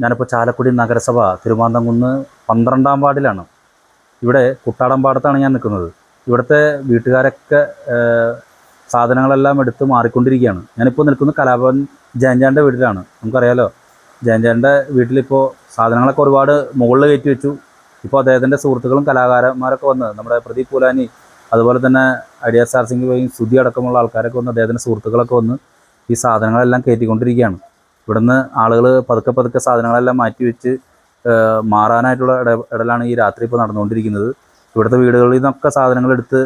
ഞാനിപ്പോൾ ചാലക്കുടി നഗരസഭ തിരുമാന്തംകുന്ന് പന്ത്രണ്ടാം വാർഡിലാണ്. ഇവിടെ കുട്ടാടം പാടത്താണ് ഞാൻ നിൽക്കുന്നത്. ഇവിടുത്തെ വീട്ടുകാരൊക്കെ സാധനങ്ങളെല്ലാം എടുത്ത് മാറിക്കൊണ്ടിരിക്കുകയാണ്. ഞാനിപ്പോൾ നിൽക്കുന്നത് കലാഭവൻ ജയൻചാന്റെ വീട്ടിലാണ്. നമുക്കറിയാലോ ജയൻചാന്റെ വീട്ടിലിപ്പോൾ സാധനങ്ങളൊക്കെ ഒരുപാട് മുകളിൽ കയറ്റി വെച്ചു. ഇപ്പോൾ അദ്ദേഹത്തിന്റെ സുഹൃത്തുക്കളും കലാകാരന്മാരൊക്കെ വന്ന് നമ്മുടെ പ്രദീപ് പുലാനി അതുപോലെ തന്നെ ഐഡിയ സ്റ്റാർ സിംഗ് വഴി സുധി അടക്കമുള്ള ആൾക്കാരൊക്കെ വന്ന് അദ്ദേഹത്തിന്റെ സുഹൃത്തുക്കളൊക്കെ വന്ന് ഈ സാധനങ്ങളെല്ലാം കയറ്റിക്കൊണ്ടിരിക്കുകയാണ്. ഇവിടുന്ന് ആളുകൾ പതുക്കെ പതുക്കെ സാധനങ്ങളെല്ലാം മാറ്റി വെച്ച് മാറാനായിട്ടുള്ള ഇട ഇടലാണ് ഈ രാത്രി ഇപ്പോൾ നടന്നുകൊണ്ടിരിക്കുന്നത്. ഇവിടുത്തെ വീടുകളിൽ നിന്നൊക്കെ സാധനങ്ങൾ എടുത്ത്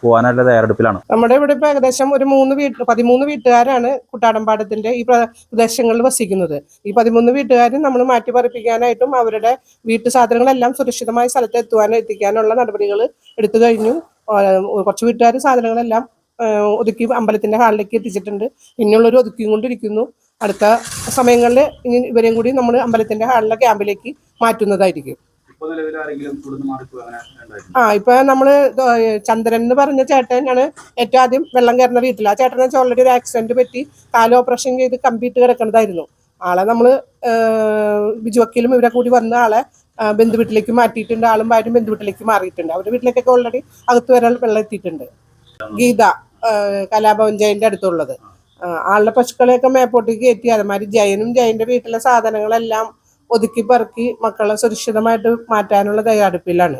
പോകാനായിട്ടുള്ള തയ്യാറെടുപ്പിലാണ്. നമ്മുടെ ഇവിടെ ഇപ്പോൾ ഏകദേശം ഒരു മൂന്ന് വീട്ട് പതിമൂന്ന് വീട്ടുകാരാണ് കുട്ടാടമ്പാടത്തിന്റെ ഈ പ്രദേശങ്ങളിൽ വസിക്കുന്നത്. ഈ പതിമൂന്ന് വീട്ടുകാരും നമ്മൾ മാറ്റി പറിപ്പിക്കാനായിട്ടും അവരുടെ വീട്ടു സാധനങ്ങളെല്ലാം സുരക്ഷിതമായ സ്ഥലത്ത് എത്തുവാനും എത്തിക്കാനുള്ള നടപടികൾ എടുത്തു കഴിഞ്ഞു. കുറച്ച് വീട്ടുകാർ സാധനങ്ങളെല്ലാം ഒതുക്കി അമ്പലത്തിന്റെ ഹാളിലേക്ക് എത്തിച്ചിട്ടുണ്ട്. ഇനിയുള്ളൊരു ഒതുക്കിയും കൊണ്ടിരിക്കുന്നു അടുത്ത സമയങ്ങളിൽ ഇനി ഇവരെയും കൂടി നമ്മൾ അമ്പലത്തിന്റെ ഹാളിലെ ക്യാമ്പിലേക്ക് മാറ്റുന്നതായിരിക്കും. ആ ഇപ്പൊ നമ്മൾ ചന്ദ്രൻ എന്ന് പറഞ്ഞ ചേട്ടനാണ് ഏറ്റവും ആദ്യം വെള്ളം കയറുന്ന വീട്ടിൽ ആ ചേട്ടനെ വെച്ചാൽ ഓൾറെഡി ഒരു ആക്സിഡന്റ് പറ്റി കാൽ ഓപ്പറേഷൻ ചെയ്ത് കമ്പിയിട്ട് കിടക്കുന്നതായിരുന്നു ആളെ നമ്മൾ ബിജുവക്കിലും ബിജു വക്കീലും ഇവരെ കൂടി വന്ന ആളെ ബന്ധുവീട്ടിലേക്ക് ബന്ധു വീട്ടിലേക്ക് മാറ്റിയിട്ടുണ്ട്. ആളും ഭാര്യയും ബന്ധു വീട്ടിലേക്ക് മാറിയിട്ടുണ്ട്. അവരുടെ വീട്ടിലേക്കൊക്കെ ഓൾറെഡി അകത്ത് വരാൻ വെള്ളം എത്തിയിട്ടുണ്ട്. ഗീത കലാഭവൻ ജയന്റെ അടുത്തുള്ളത്. ആളുടെ പശുക്കളെയൊക്കെ മേപ്പോട്ടേക്ക് കയറ്റി. അതുമാതിരി ജയനും ജയന്റെ വീട്ടിലെ സാധനങ്ങളെല്ലാം ഒതുക്കി പെറുക്കി മക്കളെ സുരക്ഷിതമായിട്ട് മാറ്റാനുള്ള തയ്യാറെടുപ്പിലാണ്.